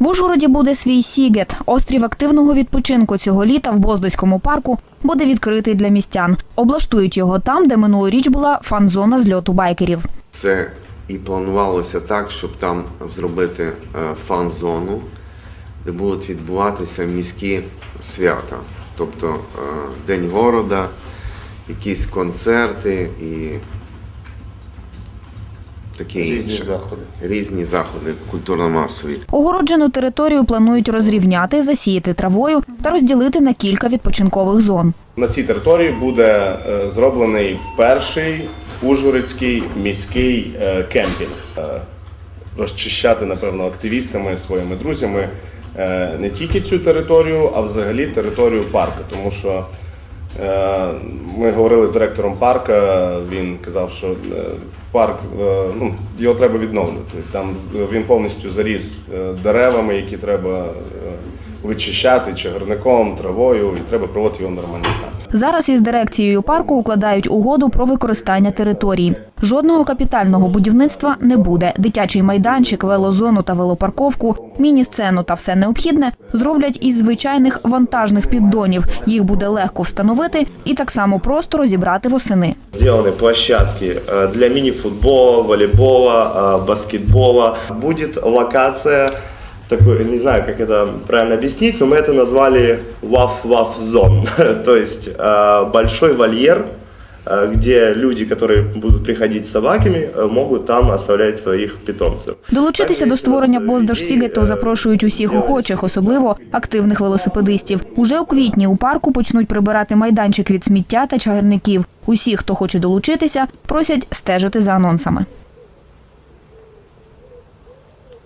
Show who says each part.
Speaker 1: В Ужгороді буде свій Сігет. Острів активного відпочинку цього літа в Боздоському парку буде відкритий для містян. Облаштують його там, де минулоріч була фан-зона зльоту байкерів.
Speaker 2: Це і планувалося так, щоб там зробити е, фан-зону, де будуть відбуватися міські свята, тобто е, День города, якісь концерти і таке
Speaker 3: Різні
Speaker 2: інше.
Speaker 3: заходи.
Speaker 2: Різні заходи культурно-масові.
Speaker 1: Огороджену територію планують розрівняти, засіяти травою та розділити на кілька відпочинкових зон.
Speaker 3: На цій території буде е, зроблений перший ужгородський міський е, кемпінг. Е, Розчищати, напевно, активістами, своїми друзями не тільки цю територію, а взагалі територію парку. Тому що ми говорили з директором парка, він казав, що е, парк е, ну, його треба відновлювати. Там він повністю заріс е, деревами, які треба е, вичищати чагарником, травою, і треба проводити його в нормальний стан.
Speaker 1: Зараз із дирекцією парку укладають угоду про використання території. Жодного капітального будівництва не буде. Дитячий майданчик, велозону та велопарковку, міні-сцену та все необхідне зроблять із звичайних вантажних піддонів. Їх буде легко встановити і так само просто розібрати восени.
Speaker 4: Сделаны площадки э, для мини-футбола, волейбола, э, баскетбола. Будет локация, такой, не знаю, как это правильно объяснить, но мы это назвали WAF-WAF зон. То есть э, большой вольер, э, где люди, которые будут приходить с собаками, э, могут там оставлять своих питомцев.
Speaker 1: Долучитися до створення Боздож Сігету запрошують усіх охочих, особливо активних велосипедистів. Уже у квітні у парку почнуть прибирати майданчик від сміття та чагарників. Усі, хто хоче долучитися, просять стежити за анонсами.